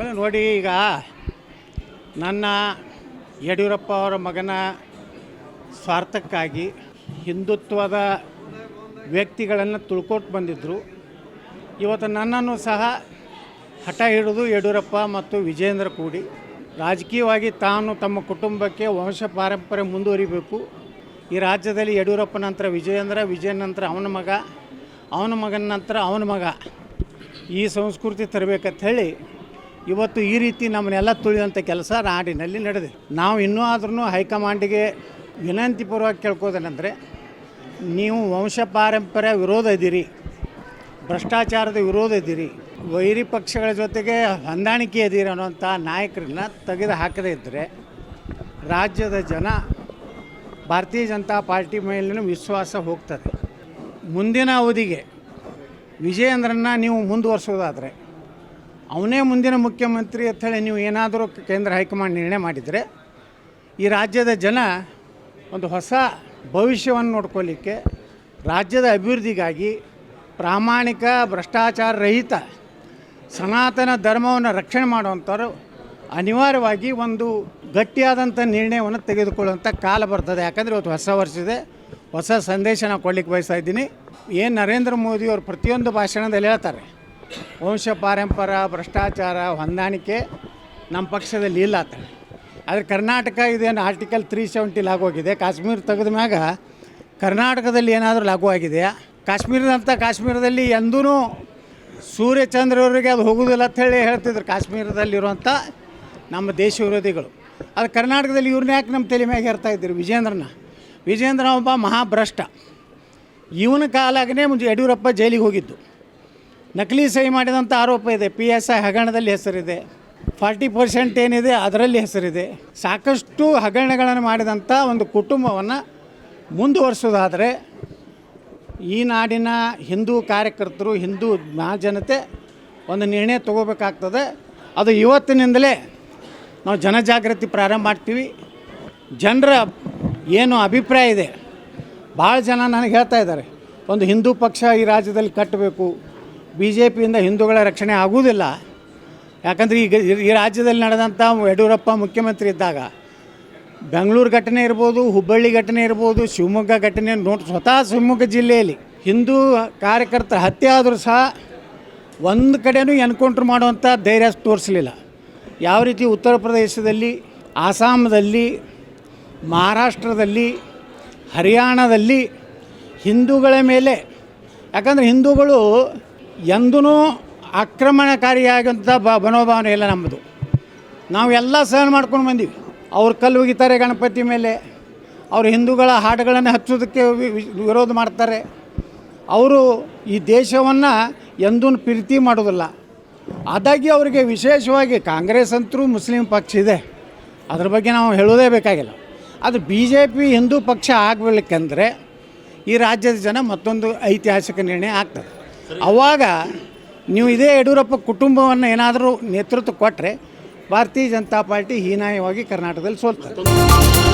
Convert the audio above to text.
ಆಮೇಲೆ ನೋಡಿ ಈಗ ನನ್ನ ಯಡಿಯೂರಪ್ಪ ಅವರ ಮಗನ ಸ್ವಾರ್ಥಕ್ಕಾಗಿ ಹಿಂದುತ್ವದ ವ್ಯಕ್ತಿಗಳನ್ನು ತುಳ್ಕೊಟ್ಟು ಬಂದಿದ್ದರು ಇವತ್ತು ನನ್ನನ್ನು ಸಹ ಹಠ ಹಿಡಿದು ಯಡಿಯೂರಪ್ಪ ಮತ್ತು ವಿಜೇಂದ್ರ ಕೂಡಿ ರಾಜಕೀಯವಾಗಿ ತಾನು ತಮ್ಮ ಕುಟುಂಬಕ್ಕೆ ವಂಶ ಪಾರಂಪರ್ಯ ಮುಂದುವರಿಬೇಕು. ಈ ರಾಜ್ಯದಲ್ಲಿ ಯಡಿಯೂರಪ್ಪ ನಂತರ ವಿಜಯೇಂದ್ರ, ವಿಜಯ ನಂತರ ಅವನ ಮಗ, ಅವನ ಮಗನ ನಂತರ ಅವನ ಮಗ. ಈ ಸಂಸ್ಕೃತಿ ತರಬೇಕಂತ ಹೇಳಿ ಇವತ್ತು ಈ ರೀತಿ ನಮ್ಮನ್ನೆಲ್ಲ ತುಳಿದಂಥ ಕೆಲಸ ನಾಡಿನಲ್ಲಿ ನಡೆದಿದೆ. ನಾವು ಇನ್ನೂ ಆದ್ರೂ ಹೈಕಮಾಂಡಿಗೆ ವಿನಂತಿಪೂರ್ವಕ ಕೇಳ್ಕೋದೇನೆಂದರೆ ನೀವು ವಂಶ ಪಾರಂಪರ್ಯ ವಿರೋಧ ಇದ್ದೀರಿ, ಭ್ರಷ್ಟಾಚಾರದ ವಿರೋಧ ಇದ್ದೀರಿ, ವೈರಿ ಪಕ್ಷಗಳ ಜೊತೆಗೆ ಹೊಂದಾಣಿಕೆ ಇದ್ದೀರಿ ಅನ್ನೋಂಥ ನಾಯಕರನ್ನ ತೆಗೆದು ಹಾಕದೇ ಇದ್ದರೆ ರಾಜ್ಯದ ಜನ ಭಾರತೀಯ ಜನತಾ ಪಾರ್ಟಿ ಮೇಲಿನ ವಿಶ್ವಾಸ ಹೋಗ್ತದೆ. ಮುಂದಿನ ಅವಧಿಗೆ ವಿಜಯೇಂದ್ರನ್ನ ನೀವು ಮುಂದುವರ್ಸೋದಾದರೆ ಅವನೇ ಮುಂದಿನ ಮುಖ್ಯಮಂತ್ರಿ ಅಂಥೇಳಿ ನೀವು ಏನಾದರೂ ಕೇಂದ್ರ ಹೈಕಮಾಂಡ್ ನಿರ್ಣಯ ಮಾಡಿದರೆ ಈ ರಾಜ್ಯದ ಜನ ಒಂದು ಹೊಸ ಭವಿಷ್ಯವನ್ನು ನೋಡ್ಕೊಳ್ಳಿಕ್ಕೆ ರಾಜ್ಯದ ಅಭಿವೃದ್ಧಿಗಾಗಿ ಪ್ರಾಮಾಣಿಕ, ಭ್ರಷ್ಟಾಚಾರ ರಹಿತ, ಸನಾತನ ಧರ್ಮವನ್ನು ರಕ್ಷಣೆ ಮಾಡುವಂಥವ್ರು ಅನಿವಾರ್ಯವಾಗಿ ಒಂದು ಗಟ್ಟಿಯಾದಂಥ ನಿರ್ಣಯವನ್ನು ತೆಗೆದುಕೊಳ್ಳುವಂಥ ಕಾಲ ಬರ್ತದೆ. ಯಾಕಂದರೆ ಇವತ್ತು ಹೊಸ ವರ್ಷ ಇದೆ. ಹೊಸ ಸಂದೇಶ ನಾವು ಕೊಡ್ಲಿಕ್ಕೆ ಬಯಸ್ತಾ ಇದ್ದೀನಿ. ಏನು ನರೇಂದ್ರ ಮೋದಿಯವರು ಪ್ರತಿಯೊಂದು ಭಾಷಣದಲ್ಲಿ ಹೇಳ್ತಾರೆ. ವಂಶ ಪಾರಂಪರ ಭ್ರಷ್ಟಾಚಾರ, ಹೊಂದಾಣಿಕೆ ನಮ್ಮ ಪಕ್ಷದಲ್ಲಿ ಇಲ್ಲ ಅಂತ. ಆದರೆ ಕರ್ನಾಟಕ ಇದೇನು ಆರ್ಟಿಕಲ್ ತ್ರೀ ಸೆವೆಂಟಿ ಲಾಗು ಆಗಿದೆ ಕಾಶ್ಮೀರ ತೆಗೆದ ಮ್ಯಾಗ ಕರ್ನಾಟಕದಲ್ಲಿ ಏನಾದರೂ ಲಾಗು ಆಗಿದೆ ಕಾಶ್ಮೀರದಂಥ ಕಾಶ್ಮೀರದಲ್ಲಿ ಎಂದೂ ಸೂರ್ಯಚಂದ್ರವರಿಗೆ ಅದು ಹೋಗುವುದಿಲ್ಲ ಹೇಳಿ ಹೇಳ್ತಿದ್ರು ಕಾಶ್ಮೀರದಲ್ಲಿರುವಂಥ ನಮ್ಮ ದೇಶ ವಿರೋಧಿಗಳು. ಅದು ಕರ್ನಾಟಕದಲ್ಲಿ ಇವ್ರನ್ನ ಯಾಕೆ ನಮ್ಮ ತಲೆ ಮ್ಯಾಗೆ ಹೇರ್ತಾ ಇದ್ರು ವಿಜೇಂದ್ರನ? ವಿಜೇಂದ್ರ ಒಬ್ಬ ಮಹಾಭ್ರಷ್ಟ. ಇವನ ಕಾಲಾಗನೇ ಮುಂಚೆ ಯಡಿಯೂರಪ್ಪ ಜೈಲಿಗೆ ಹೋಗಿದ್ದು. ನಕಲಿ ಸಹಿ ಮಾಡಿದಂಥ ಆರೋಪ ಇದೆ. ಪಿ ಎಸ್ ಐ ಹಗರಣದಲ್ಲಿ ಹೆಸರಿದೆ. ಫಾರ್ಟಿ ಪರ್ಸೆಂಟ್ ಏನಿದೆ ಅದರಲ್ಲಿ ಹೆಸರಿದೆ. ಸಾಕಷ್ಟು ಹಗರಣಗಳನ್ನು ಮಾಡಿದಂಥ ಒಂದು ಕುಟುಂಬವನ್ನು ಮುಂದುವರಿಸೋದಾದರೆ ಈ ನಾಡಿನ ಹಿಂದೂ ಕಾರ್ಯಕರ್ತರು, ಹಿಂದೂ ಜನತೆ ಒಂದು ನಿರ್ಣಯ ತಗೋಬೇಕಾಗ್ತದೆ. ಅದು ಇವತ್ತಿನಿಂದಲೇ ನಾವು ಜನಜಾಗೃತಿ ಪ್ರಾರಂಭ ಮಾಡ್ತೀವಿ. ಜನರ ಏನು ಅಭಿಪ್ರಾಯ ಇದೆ? ಭಾಳ ಜನ ನನಗೆ ಹೇಳ್ತಾ ಇದ್ದಾರೆ, ಒಂದು ಹಿಂದೂ ಪಕ್ಷ ಈ ರಾಜ್ಯದಲ್ಲಿ ಕಟ್ಟಬೇಕು. ಬಿ ಜೆ ಪಿಯಿಂದ ಹಿಂದೂಗಳ ರಕ್ಷಣೆ ಆಗುವುದಿಲ್ಲ. ಯಾಕಂದರೆ ಈಗ ಈ ರಾಜ್ಯದಲ್ಲಿ ನಡೆದಂಥ ಯಡಿಯೂರಪ್ಪ ಮುಖ್ಯಮಂತ್ರಿ ಇದ್ದಾಗ ಬೆಂಗಳೂರು ಘಟನೆ ಇರ್ಬೋದು, ಹುಬ್ಬಳ್ಳಿ ಘಟನೆ ಇರ್ಬೋದು, ಶಿವಮೊಗ್ಗ ಘಟನೆ ನೋಡಿ ಸ್ವತಃ ಶಿವಮೊಗ್ಗ ಜಿಲ್ಲೆಯಲ್ಲಿ ಹಿಂದೂ ಕಾರ್ಯಕರ್ತರ ಹತ್ಯೆ ಆದರೂ ಸಹ ಒಂದು ಕಡೆಯೂ ಎನ್ಕೌಂಟ್ರ್ ಮಾಡುವಂಥ ಧೈರ್ಯ ತೋರಿಸಲಿಲ್ಲ. ಯಾವ ರೀತಿ ಉತ್ತರ ಪ್ರದೇಶದಲ್ಲಿ ಆಸಾಮದಲ್ಲಿ ಮಹಾರಾಷ್ಟ್ರದಲ್ಲಿ, ಹರಿಯಾಣದಲ್ಲಿ ಹಿಂದೂಗಳ ಮೇಲೆ, ಯಾಕಂದರೆ ಹಿಂದೂಗಳು ಎಂದೂ ಆಕ್ರಮಣಕಾರಿಯಾಗಂಥ ಬ ಮನೋಭಾವನೆ ಇಲ್ಲ ನಮ್ಮದು. ನಾವು ಎಲ್ಲ ಸಹನ ಮಾಡ್ಕೊಂಡು ಬಂದೀವಿ. ಅವ್ರು ಕಲ್ಲು ಒಗಿತಾರೆ ಗಣಪತಿ ಮೇಲೆ. ಅವರು ಹಿಂದೂಗಳ ಹಾಡುಗಳನ್ನು ಹಚ್ಚೋದಕ್ಕೆ ವಿರೋಧ ಮಾಡ್ತಾರೆ. ಅವರು ಈ ದೇಶವನ್ನು ಎಂದೂ ಪ್ರೀತಿ ಮಾಡೋದಿಲ್ಲ. ಆದಾಗ್ಯೂ ಅವರಿಗೆ ವಿಶೇಷವಾಗಿ ಕಾಂಗ್ರೆಸ್ ಅಂತರೂ ಮುಸ್ಲಿಂ ಪಕ್ಷ ಇದೆ. ಅದ್ರ ಬಗ್ಗೆ ನಾವು ಹೇಳೋದೇ ಬೇಕಾಗಿಲ್ಲ. ಅದು ಬಿ ಜೆ ಪಿ ಹಿಂದೂ ಪಕ್ಷ ಆಗಬೇಕಂದ್ರೆ ಈ ರಾಜ್ಯದ ಜನ ಮತ್ತೊಂದು ಐತಿಹಾಸಿಕ ನಿರ್ಣಯ ಆಗ್ತದೆ. ಅವಾಗ ನೀವು ಇದೇ ಯಡಿಯೂರಪ್ಪ ಕುಟುಂಬವನ್ನು ಏನಾದರೂ ನೇತೃತ್ವ ಕೊಟ್ಟರೆ ಭಾರತೀಯ ಜನತಾ ಪಾರ್ಟಿ ಹೀನಾಯವಾಗಿ ಕರ್ನಾಟಕದಲ್ಲಿ ಸೋಲ್ತದೆ.